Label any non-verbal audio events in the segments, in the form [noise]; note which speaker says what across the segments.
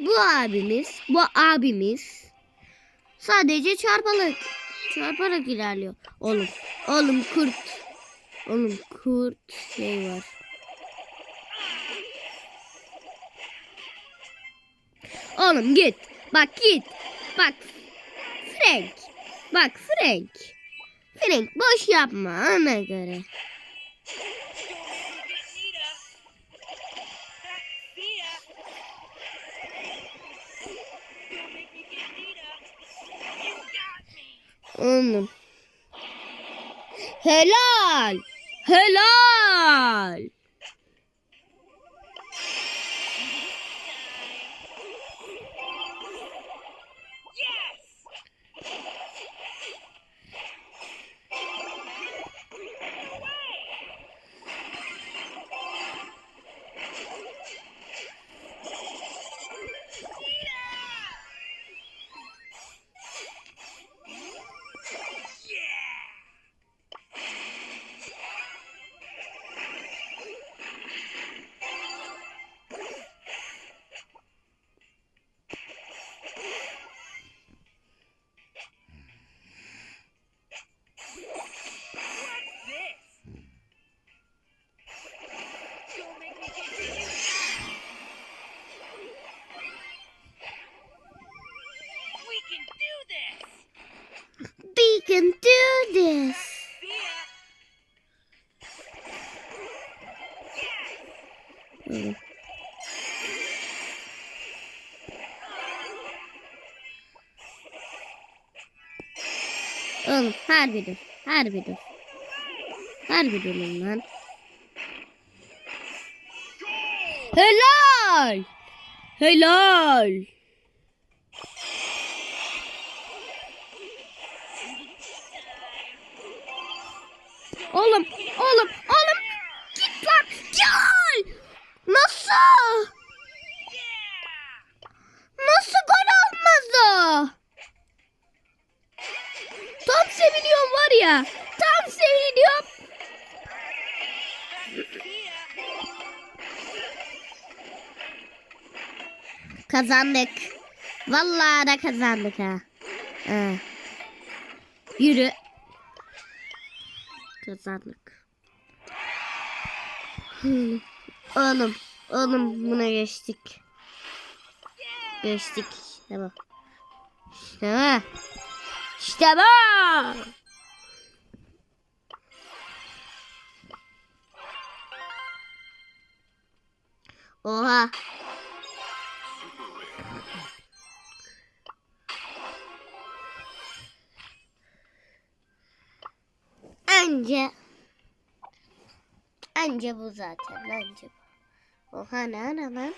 Speaker 1: Bu abimiz, bu abimiz sadece çarparak çarparak ilerliyor. Oğlum, oğlum kurt. Oğlum kurt şey var. Oğlum git. Bak git. Bak. Frank. Bak Frank. Frank boş yapma ona göre. Oğlum. Helal. Helal. Oğlum harbi dur. Harbi dur. Harbi durun lan. Helal. Helal. Kazandık. Vallahi da kazandık ha. ha. Yürü. Kazandık. Oğlum, oğlum buna geçtik. Geçtik. İşte bu. İşte bu. İşte bu. Oha. Anca. Anca bu zaten. Anca bu. Oha ne ara lan?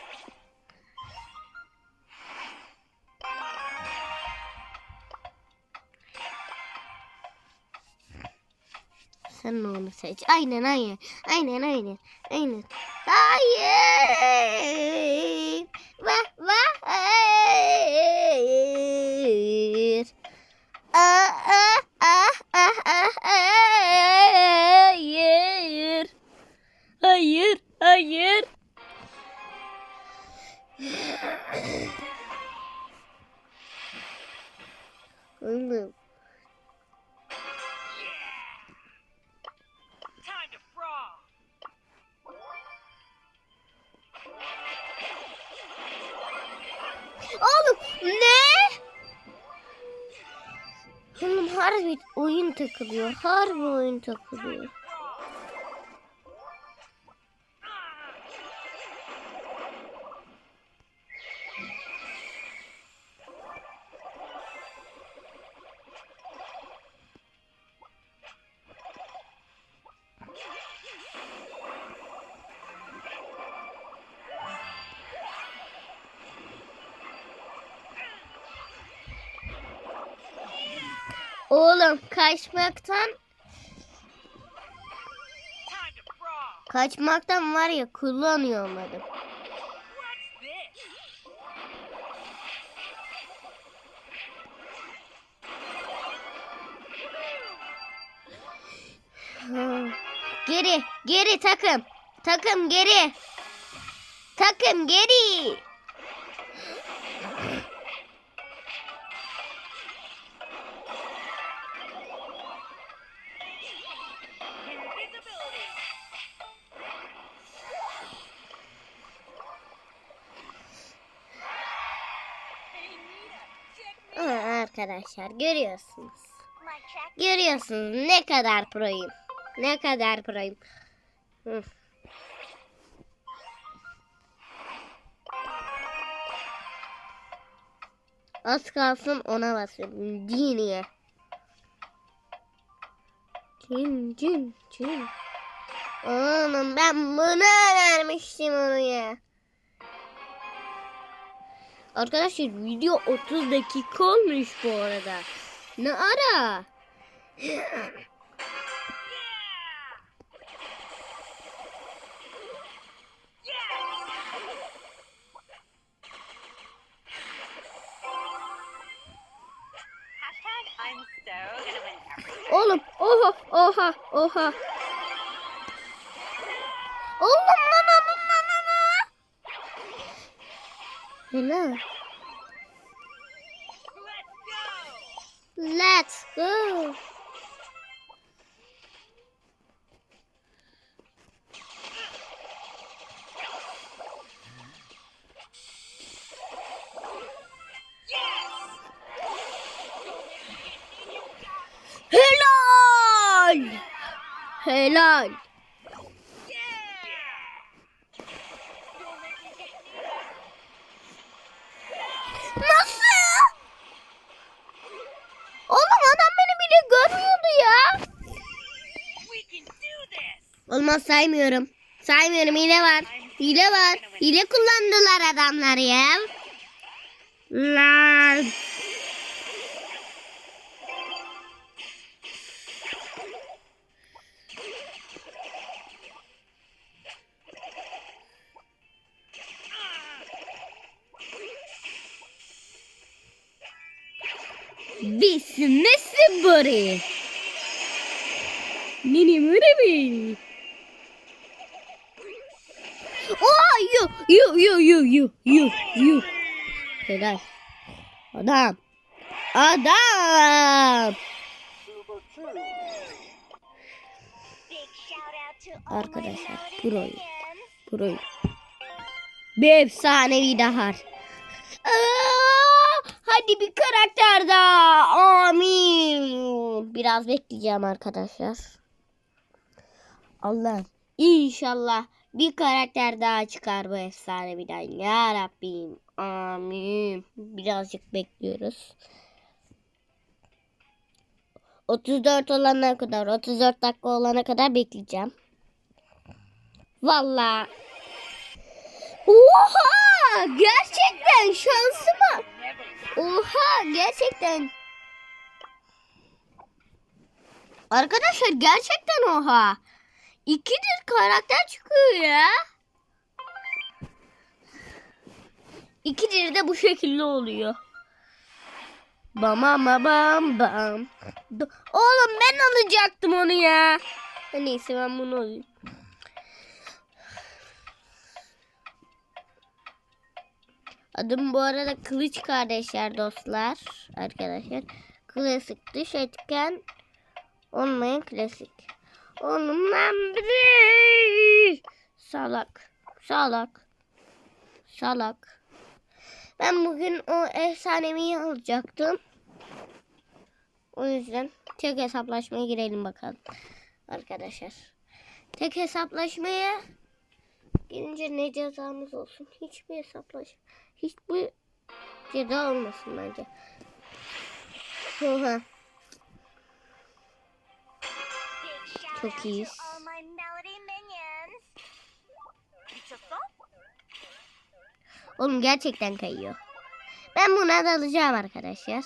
Speaker 1: Sen onu seç. Aynen aynen. Aynen aynen. Aynen. Hayır. Vah vah. Hayır. Oğlum ne? Oğlum harbi oyun takılıyor. Harbi oyun takılıyor. Oğlum kaçmaktan kaçmaktan var ya
Speaker 2: this?
Speaker 1: Ha. Geri, geri takım. Takım geri. Takım geri. Arkadaşlar. Görüyorsunuz. Görüyorsunuz ne kadar proyum. Ne kadar proyum. Hı. Az kalsın ona basıyorum. Ciniye. Cin cin cin. Oğlum ben bunu vermiştim oraya. Arkadaşlar video 30 dakika olmuş bu arada. Ne ara? Oğlum oha oha oha. Oğlum Helal.
Speaker 2: Let's go!
Speaker 1: Let's go. Helal. Helal. Nasıl? Oğlum adam beni bile görmüyordu ya. Olmaz saymıyorum. Saymıyorum hile var. Hile var. Hile kullandılar adamlar ya. Lan. Nasıl bari? Nini mırı mı? Oha yu yu yu yu yu yu yu. Helal. Adam. Adam. Arkadaşlar
Speaker 3: minions.
Speaker 1: Proyum. Bir efsanevi daha. Aa, hadi bir karakter daha. Amin. Biraz bekleyeceğim arkadaşlar. Allah. İnşallah bir karakter daha çıkar bu efsaneviden. Ya Rabbim. Amin. Birazcık bekliyoruz. 34 olana kadar, 34 dakika olana kadar bekleyeceğim. Vallahi. Oha! Gerçekten şansıma. Oha! Gerçekten. Arkadaşlar gerçekten oha. İkidir karakter çıkıyor ya. İkidir de bu şekilde oluyor. Bam bam bam bam Oğlum ben alacaktım onu ya. Neyse ben bunu alayım. Adım bu arada Kılıç Kardeşler dostlar. Arkadaşlar. Klasik dış etken olmayan klasik. Oğlum lan biri. Salak. Salak. Salak. Ben bugün o efsanevi alacaktım. O yüzden tek hesaplaşmaya girelim bakalım. Arkadaşlar. Tek hesaplaşmaya Gelince ne cezamız olsun. Hiçbir hesaplaş. Hiçbir ceza olmasın bence. Oha. Çok iyiyiz. Oğlum gerçekten kayıyor. Ben buna dalacağım arkadaşlar.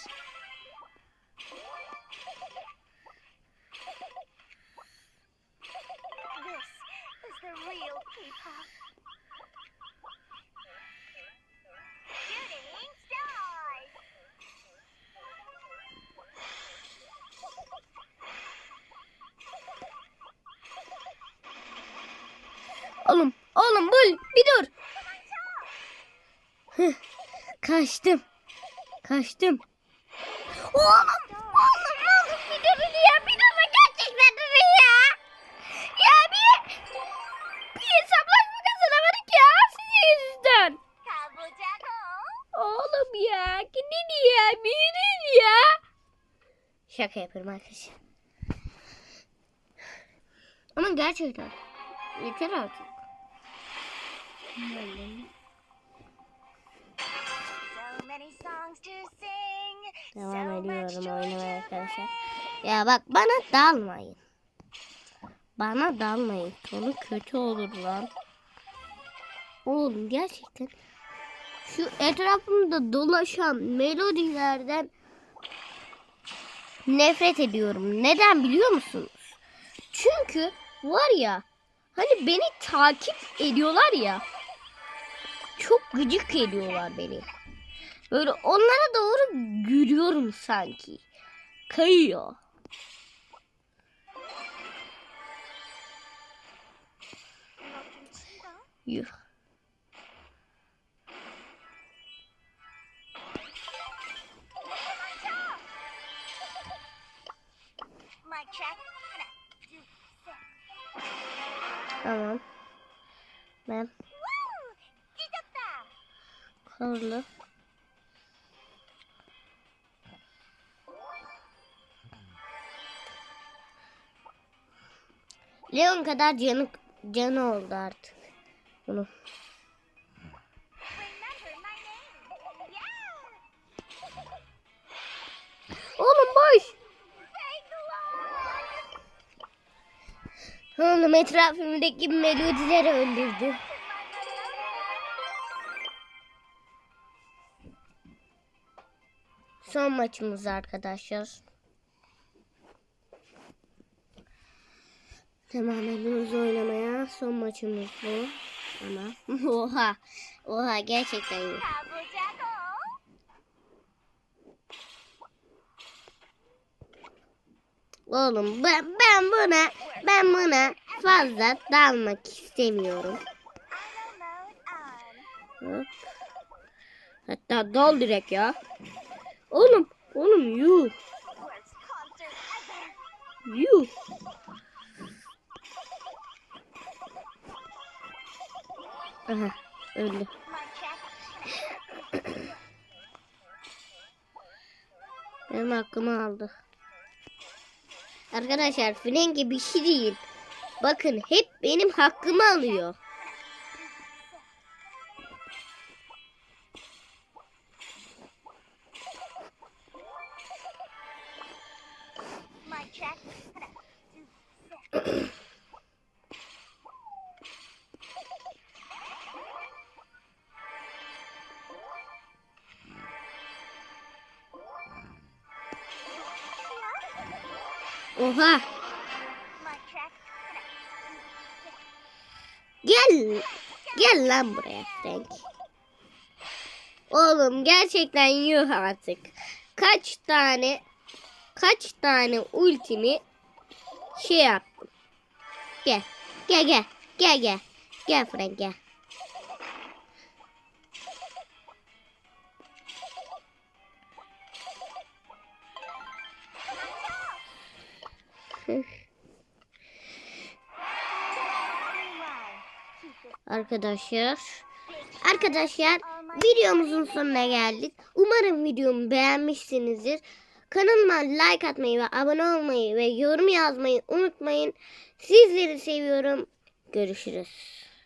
Speaker 1: Oğlum bul bir dur. Hıh, kaçtım. Kaçtım. Oğlum oğlum oğlum bir dur ya bir dur gerçekten dur ya. Ya bir bir hesaplar mı kazanamadık ya sizin yüzünden. Oğlum ya gidin ya birin ya. Şaka yapıyorum arkadaşlar. Ama gerçekten yeter artık. Devam ediyorum oynamaya arkadaşlar. Ya bak bana dalmayın. Bana dalmayın. Sonu kötü olur lan. Oğlum gerçekten şu etrafımda dolaşan melodilerden nefret ediyorum. Neden biliyor musunuz? Çünkü var ya hani beni takip ediyorlar ya çok gıcık ediyorlar beni. Böyle onlara doğru gülüyorum sanki. Kayıyor. Yuh. Tamam. Ben karlı. Leon kadar canı canı oldu artık. Bunu. Oğlum boş. Oğlum etrafımdaki melodileri öldürdü. son maçımız arkadaşlar. Devam ediyoruz oynamaya. Son maçımız bu. Ama [laughs] oha. Oha gerçekten iyi. Oğlum ben, ben buna ben buna fazla dalmak istemiyorum. Hop. Hatta dal direkt ya. Oğlum, oğlum yuh, yuh. Aha, öldü. Benim hakkımı aldı. Arkadaşlar Frenki bir şey değil. Bakın hep benim hakkımı alıyor. Oha, gel. Gel lan buraya Frank. Oğlum gerçekten yuh artık. Kaç tane kaç tane ultimi şey yaptım. Gel. Gel gel. Gel gel. Gel Frank gel. Arkadaşlar. Arkadaşlar videomuzun sonuna geldik. Umarım videomu beğenmişsinizdir. Kanalıma like atmayı ve abone olmayı ve yorum yazmayı unutmayın. Sizleri seviyorum. Görüşürüz.